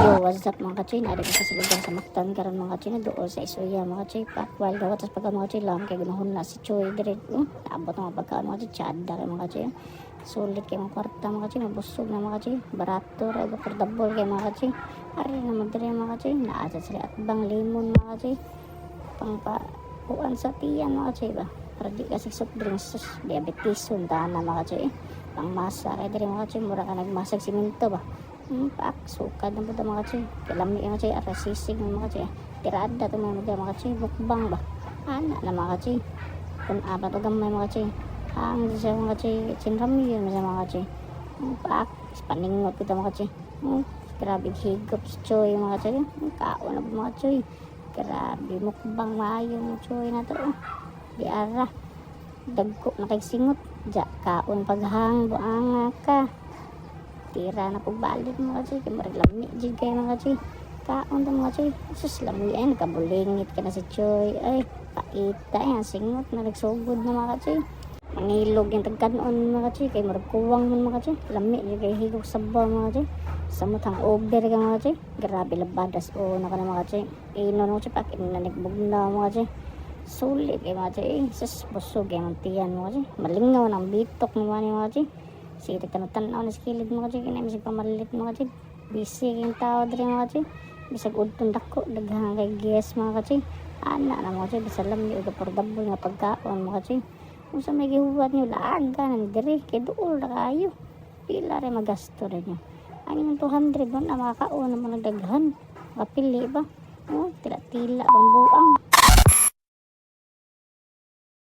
Yo, what's up mga kachoy? Naari ko sa lugar sa Mactan karon mga kachoy na doon sa Isuya mga kachoy. Pakwal daw tapos pagka mga kachoy lang kay gunahon na si Choy dire. Um, naabot ang mga pagkaon mga kachoy. Chada kay mga kachoy. Sulit kay mga kwarta mga kachoy. Mabusog na mga kachoy. Barato ra affordable kay mga kachoy. Ari na magdire mga kachoy. Naasa sila at bang limon mga kachoy. Pang pa kuan sa tiyan mga kachoy ba. Para di kasi soft drinks, diabetes, sundahan na mga kachoy. Pang masa kay dire mga kachoy. Mura ka nagmasag simento ba. Hmm, pak, sukad na po ito mga chay. Kalami yung mga chay, arasisig mga chay. Tirada ito mga chay, bukbang ba? Ana na mga chay. Kung apat o gamay mga chay. Ang sa mga chay, sinrami yun sa mga chay. Hmm, pak, paningot ko ito mga. Hmm, grabe higop sa choy mga chay. Hmm, kaon na po mga chay. Grabe, mukbang maayo mga choy na to. oh. Di ara. Dagko na kay singot. Ja, kaon paghang, buanga ka tira na po balik mga chay kay marag lami jud kay mga chay kaon to mga chay sus lami ay nakabulingit ka na si Choy ay paita yan singot na nagsugod na mga chay mangilog yung tagkanon mga chay kay marag kuwang man mga chay lami jud kay higog sabaw mga chay samot ang over ka mga chay grabe labadas o na ka na mga chay ino na chay pakin na nagbugna mga chay sulit kay mga chay sus busog kay mantiyan mga chay malingaw ng bitok naman yung mga chay Sige, tanaw na sa kilid mga chay. Kinay misig pamalit mga chay. Busy yung tao diri mga chay. Bisag udtong dako. Daghang kay guest mga chay. Ana na mga chay. Bisalam niyo. Affordable nga pagkaon mga chay. Kung sa may gihuwat niyo, laaga ng diri. Kay dool na kayo. Pila rin magasto rin niyo. Ang inyong 200 mo na makakaon na mga nagdaghan. Kapili ba? Oh, tila-tila bang buang.